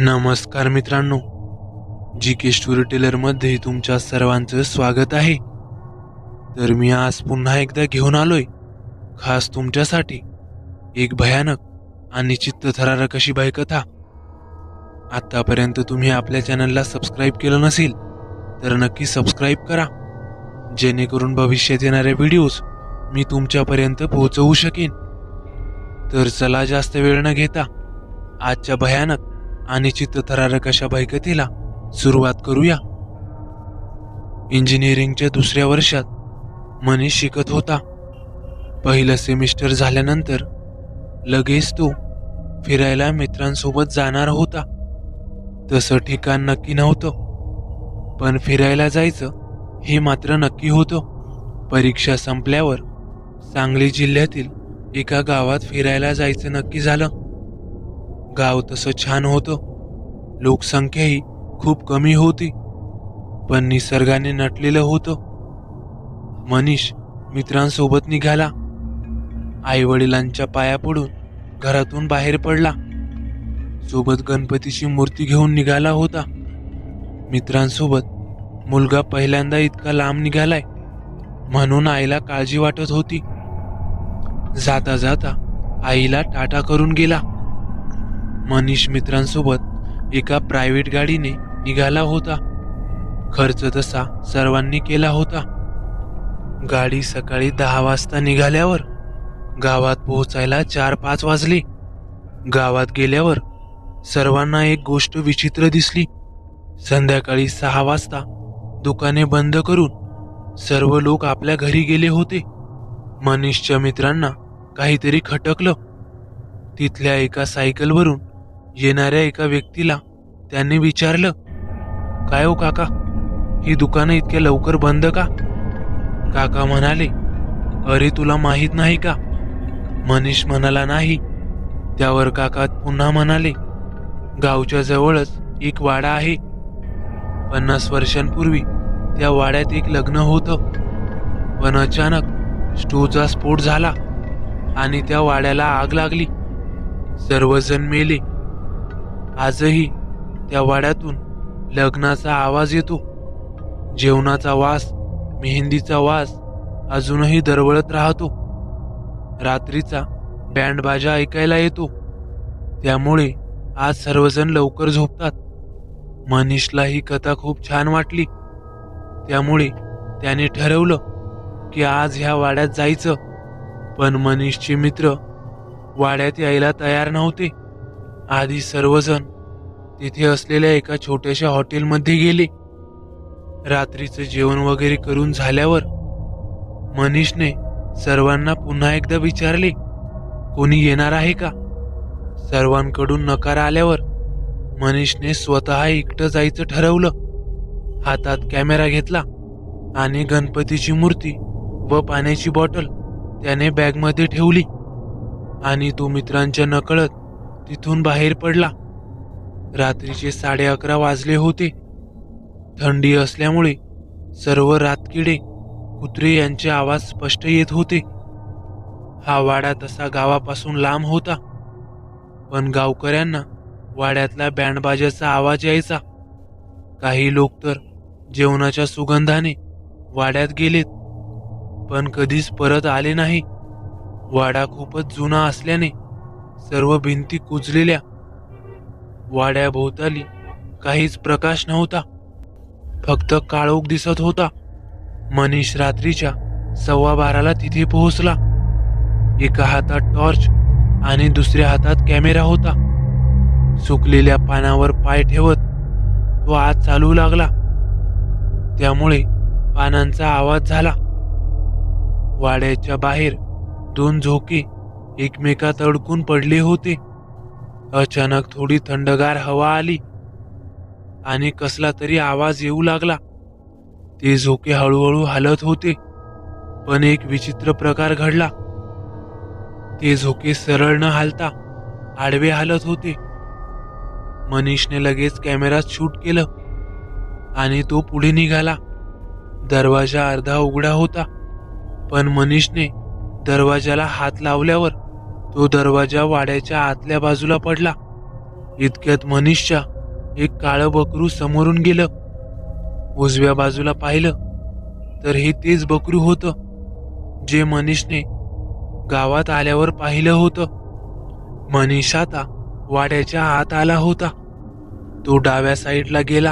नमस्कार मित्रांनो जी के स्टोरी टेलरमध्ये तुमच्या सर्वांचं स्वागत आहे. तर मी आज पुन्हा एकदा घेऊन आलोय. खास तुमच्यासाठी एक भयानक आणि चित्तथरारक अशी भयकथा आतापर्यंत तुम्ही आपल्या चॅनलला सबस्क्राईब केलं नसेल तर नक्की सबस्क्राईब करा. जेणेकरून भविष्यात येणारे व्हिडिओज मी तुमच्यापर्यंत पोहोचवू शकेन. तर चला जास्त वेळ न घेता आजच्या भयानक आणि चित्तथरारक अशा भयकथेला सुरुवात करूया. इंजिनिअरिंगच्या दुसऱ्या वर्षात मनीष शिकत होता. पहिलं सेमिस्टर झाल्यानंतर लगेच तो फिरायला मित्रांसोबत जाणार होता. तसं ठिकाण नक्की नव्हतं. पण फिरायला जायचं हे मात्र नक्की होतं. परीक्षा संपल्यावर सांगली जिल्ह्यातील एका गावात फिरायला जायचं नक्की झालं. गाव तसं छान होतं. लोकसंख्याही खूप कमी होती पण निसर्गाने नटलेलं होतं. मनीष मित्रांसोबत निघाला. आई वडिलांच्या पाया पडून घरातून बाहेर पडला. सोबत गणपतीची मूर्ती घेऊन निघाला होता. मित्रांसोबत मुलगा पहिल्यांदा इतका लांब निघालाय म्हणून आईला काळजी वाटत होती. जाता जाता आईला टाटा करून गेला. मनीष मित्रांसोबत एका प्रायव्हेट गाडीने निघाला होता. खर्च तसा सर्वांनी केला होता. गाडी सकाळी दहा वाजता निघाल्यावर गावात पोहोचायला चार पाच वाजले. गावात गेल्यावर सर्वांना एक गोष्ट विचित्र दिसली. संध्याकाळी सहा वाजता दुकाने बंद करून सर्व लोक आपल्या घरी गेले होते. मनीषच्या मित्रांना काहीतरी खटकलं. तिथल्या एका सायकलवरून येणाऱ्या एका व्यक्तीला त्यांनी विचारलं काय हो काका? ही दुकानं इतक्या लवकर बंद का? काका म्हणाले अरे तुला माहीत नाही का? मनीष म्हणाला नाही. त्यावर काका पुन्हा म्हणाले गावच्या जवळच एक वाडा आहे. पन्नास वर्षांपूर्वी त्या वाड्यात एक लग्न होतं पण अचानक स्टोचा स्फोट झाला आणि त्या वाड्याला आग लागली. सर्वजण मेले. आजही त्या वाड्यातून लग्नाचा आवाज येतो. जेवणाचा वास मेहंदीचा वास अजूनही दरवळत राहतो. रात्रीचा बँड बाजा ऐकायला येतो. त्यामुळे आज सर्वजण लवकर झोपतात. मनीषला ही कथा खूप छान वाटली. त्यामुळे त्याने ठरवलं की आज ह्या वाड्यात जायचं. पण मनीषचे मित्र वाड्यात यायला तयार नव्हते. आधी सर्वजण तिथे असलेल्या एका छोट्याशा हॉटेलमध्ये गेले. रात्रीचं जेवण वगैरे करून झाल्यावर मनीषने सर्वांना पुन्हा एकदा विचारले कोणी येणार आहे का? सर्वांकडून नकार आल्यावर मनीषने स्वतः एकटं जायचं ठरवलं. हातात कॅमेरा घेतला आणि गणपतीची मूर्ती व पाण्याची बॉटल त्याने बॅगमध्ये ठेवली. आणि तो मित्रांच्या नकळत तिथून बाहेर पडला. रात्रीचे साडे अकरा वाजले होते. थंडी असल्यामुळे सर्व रातकिडे कुत्रे यांचे आवाज स्पष्ट येत होते. हा वाडा तसा गावापासून लांब होता. पण गावकऱ्यांना वाड्यातला बँडबाजाचा आवाज यायचा. काही लोक तर जेवणाच्या सुगंधाने वाड्यात गेलेत पण कधीच परत आले नाही. वाडा खूपच जुना असल्याने सर्व भिंती कुजलेल्या. वाड्याभोवताली काहीच प्रकाश नव्हता. फक्त काळोख दिसत होता. मनीष रात्रीच्या सव्वा बाराला तिथे पोहोचला. एका हातात टॉर्च आणि दुसऱ्या हातात कॅमेरा होता. सुकलेल्या पानावर पाय ठेवत तो आत चालू लागला. त्यामुळे पानांचा आवाज झाला. वाड्याच्या बाहेर दोन झोके एकमेकात अडकून पडले होते. अचानक थोडी थंडगार हवा आली आणि कसला तरी आवाज येऊ लागला. ते झोके हळूहळू हलत होते पण एक विचित्र प्रकार घडला. ते झोके सरळ न हालता आडवे हालत होते. मनीषने लगेच कॅमेरात शूट केलं आणि तो पुढे निघाला. दरवाजा अर्धा उघडा होता पण मनीषने दरवाजाला हात लावल्यावर तो दरवाजा वाड्याच्या आतल्या बाजूला पडला. इतक्यात मनीषच्या एक काळं बकरू समोरून गेलं. उजव्या बाजूला पाहिलं तर हे तेच बकरू होतं जे मनीषने गावात आल्यावर पाहिलं होतं. मनीष आता वाड्याच्या आत आला होता. तो डाव्या साईडला गेला.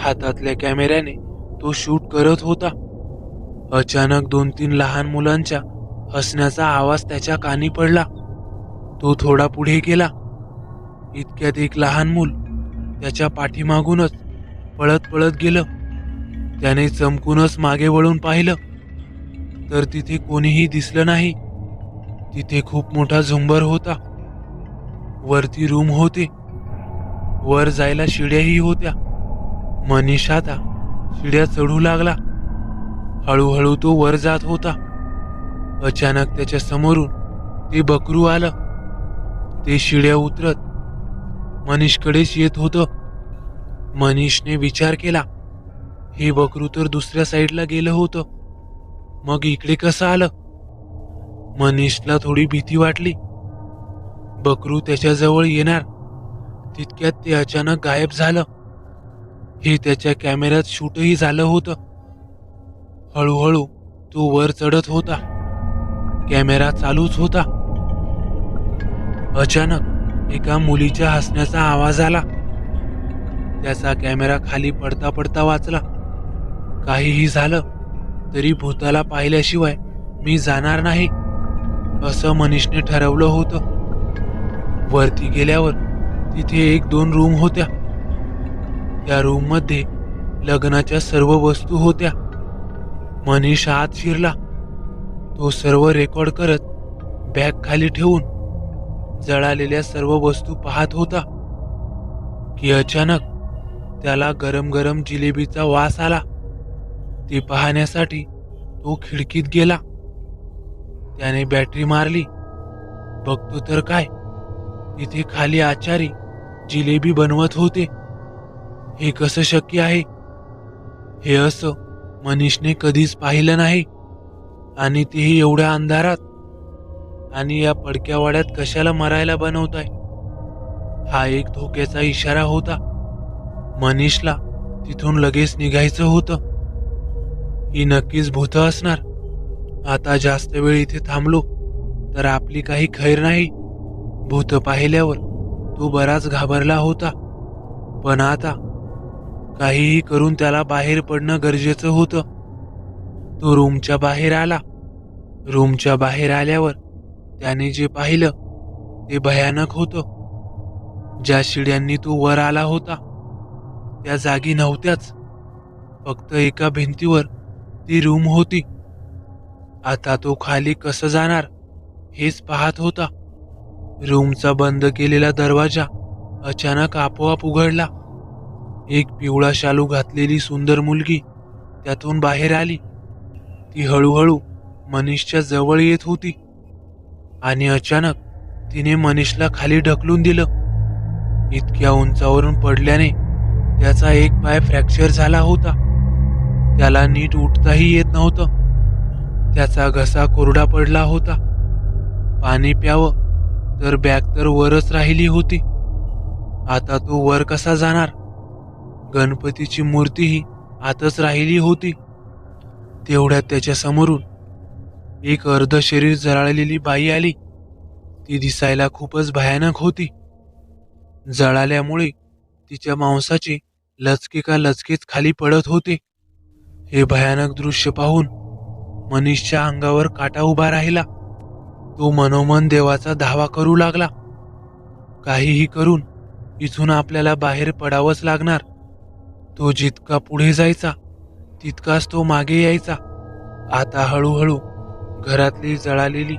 हातातल्या कॅमेऱ्याने तो शूट करत होता. अचानक दोन तीन लहान मुलांच्या हसण्याचा आवाज त्याच्या कानी पडला. तो थोडा पुढे गेला. इतक्यात एक लहान मूल त्याच्या पाठीमागूनच पळत पळत गेलं. त्याने चमकूनच मागे वळून पाहिलं. तर तिथे कोणीही दिसलं नाही. तिथे खूप मोठा झुंबर होता. वरती रूम होते. वर जायला शिड्याही होत्या. मनीष आता शिड्या चढू लागला. हळूहळू तो वर जात होता. अचानक त्याच्या समोरून ते बकरू आलं. ते शिड्या उतरत मनीषकडेच येत होतं. मनीषने विचार केला हे बकरू तर दुसऱ्या साईडला गेलं होतं. मग इकडे कसं आलं? मनीषला थोडी भीती वाटली. बकरू त्याच्याजवळ येणार. तितक्यात ते अचानक गायब झालं. हे त्याच्या कॅमेऱ्यात शूटही झालं होतं. हळूहळू तो वर चढत होता. कॅमेरा चालूच होता. अचानक एका मुलीच्या हसण्याचा आवाज आला. त्याचा कॅमेरा खाली पडता पडता वाचला. काहीही झालं तरी भूताला पाहिल्याशिवाय मी जाणार नाही असं मनीषने ठरवलं होतं. वरती गेल्यावर तिथे एक दोन रूम होत्या. त्या रूममध्ये लग्नाच्या सर्व वस्तू होत्या. मनीष आत शिरला. तो सर्व रेकॉर्ड करत बॅग खाली ठेवून जळालेल्या सर्व वस्तू पाहत होता की अचानक त्याला गरम गरम जिलेबीचा वास आला. ती पाहण्यासाठी तो खिडकीत गेला. त्याने बॅटरी मारली. बघतो तर काय तिथे खाली आचारी जिलेबी बनवत होते. हे कसं शक्य आहे? हे असं मनीषने कधीच पाहिलं नाही. आणि तीही एवढ्या अंधारात. आणि या पडक्या वाड्यात कशाला मरायला बनवताय? हा एक धोक्याचा इशारा होता. मनीषला तिथून लगेच निघायचं होतं. ही नक्कीच भूत असणार. आता जास्त वेळ इथे थांबलो तर आपली काही खैर नाही. भूत पाहिल्यावर तो बराच घाबरला होता. पण आता काहीही करून त्याला बाहेर पडणं गरजेचं होतं. तो रूमच्या बाहेर आला. रूमच्या बाहेर आल्यावर त्याने जे पाहिलं ते भयानक होतं. ज्या शिड्यांनी तो वर आला होता त्या जागी नव्हत्याच. फक्त एका भिंतीवर ती रूम होती. आता तो खाली कसं जाणार हेच पाहत होता. रूमचा बंद केलेला दरवाजा अचानक आपोआप उघडला. एक पिवळा शालू घातलेली सुंदर मुलगी त्यातून बाहेर आली. ती हळूहळू मनीषच्या जवळ येत होती. आणि अचानक तिने मनीषला खाली ढकलून दिलं. इतक्या उंचावरून पडल्याने त्याचा एक पाय फ्रॅक्चर झाला होता. त्याला नीट उठताही येत नव्हतं. त्याचा घसा कोरडा पडला होता. पाणी प्यावं तर बॅग तर वरच राहिली होती. आता तो वर कसा जाणार? गणपतीची मूर्तीही आतच राहिली होती. तेवढ्यात त्याच्या समोरून एक अर्ध शरीर जळालेली बाई आली. ती दिसायला खूपच भयानक होती. जळाल्यामुळे तिच्या मांसाचे लचके का लचकेच खाली पडत होते. हे भयानक दृश्य पाहून मनीषच्या अंगावर काटा उभा राहिला. तो मनोमन देवाचा धावा करू लागला. काहीही करून इथून आपल्याला बाहेर पडावंच लागणार. तो जितका पुढे जायचा तितकाच तो मागे यायचा. आता हळूहळू घरातली जळालेली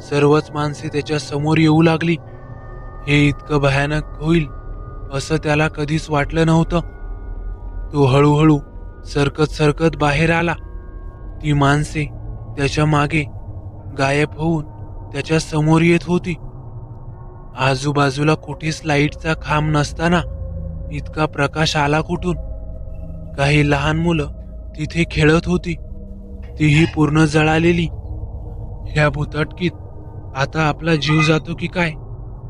सर्वच माणसे त्याच्यासमोर येऊ लागली. हे इतकं भयानक होईल असं त्याला कधीच वाटलं नव्हतं. तो हळूहळू सरकत सरकत बाहेर आला. ती माणसे त्याच्यामागे गायब होऊन त्याच्यासमोर येत होती. आजूबाजूला कुठेच लाईटचा खांब नसताना इतका प्रकाश आला कुठून? काही लहान मुलं तिथे खेळत होती. तीही पूर्ण जळालेली. ह्या भुतटकीत आता आपला जीव जातो की काय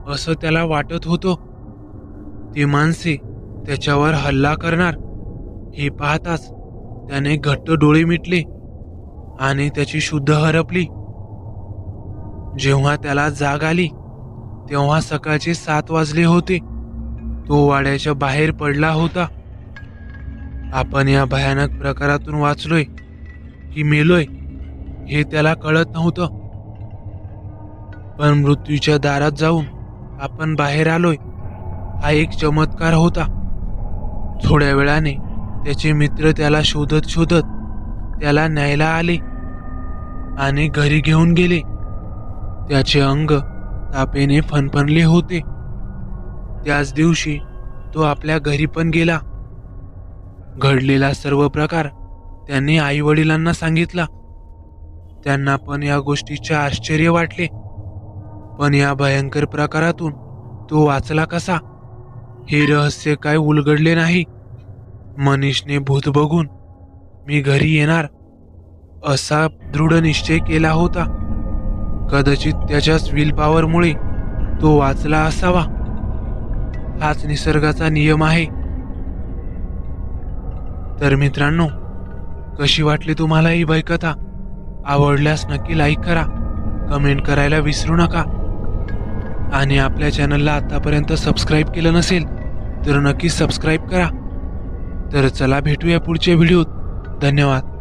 असं त्याला वाटत होतं. ती माणसे त्याच्यावर हल्ला करणार. हे पाहताच त्याने घट्ट डोळे मिटले आणि त्याची शुद्ध हरपली. जेव्हा त्याला जाग आली तेव्हा सकाळचे सात वाजले होते. तो वाड्याच्या बाहेर पडला होता. आपण या भयानक प्रकारातून वाचलोय की मेलोय हे त्याला कळत नव्हतं. पण मृत्यूच्या दारात जाऊन आपण बाहेर आलोय हा एक चमत्कार होता. थोड्या वेळाने त्याचे मित्र त्याला शोधत शोधत त्याला न्यायला आले आणि घरी घेऊन गेले. त्याचे अंग तापेने फनफनले होते. त्याच दिवशी तो आपल्या घरी पण गेला. घडलेला सर्व प्रकार त्यांनी आई वडिलांना सांगितला. त्यांना पण या गोष्टीचे आश्चर्य वाटले. पण या भयंकर प्रकारातून तो वाचला कसा? हे रहस्य काय उलगडले नाही? मनीषने भूत बघून मी घरी येणार. असा दृढ निश्चय केला होता. कदाचित त्याच्याच विल पॉवरमुळे तो वाचला असावा. हाच निसर्गाचा नियम आहे. तर मित्रांनो कशी वाटली तुम्हाला ही बैकथा? आवडल्यास नक्की लाईक करा कमेंट करायला विसरू नका. आणि आपल्या चॅनलला आतापर्यंत सबस्क्राईब केलं नसेल तर नक्की सबस्क्राईब करा. तर चला भेटूया पुढच्या व्हिडिओत धन्यवाद.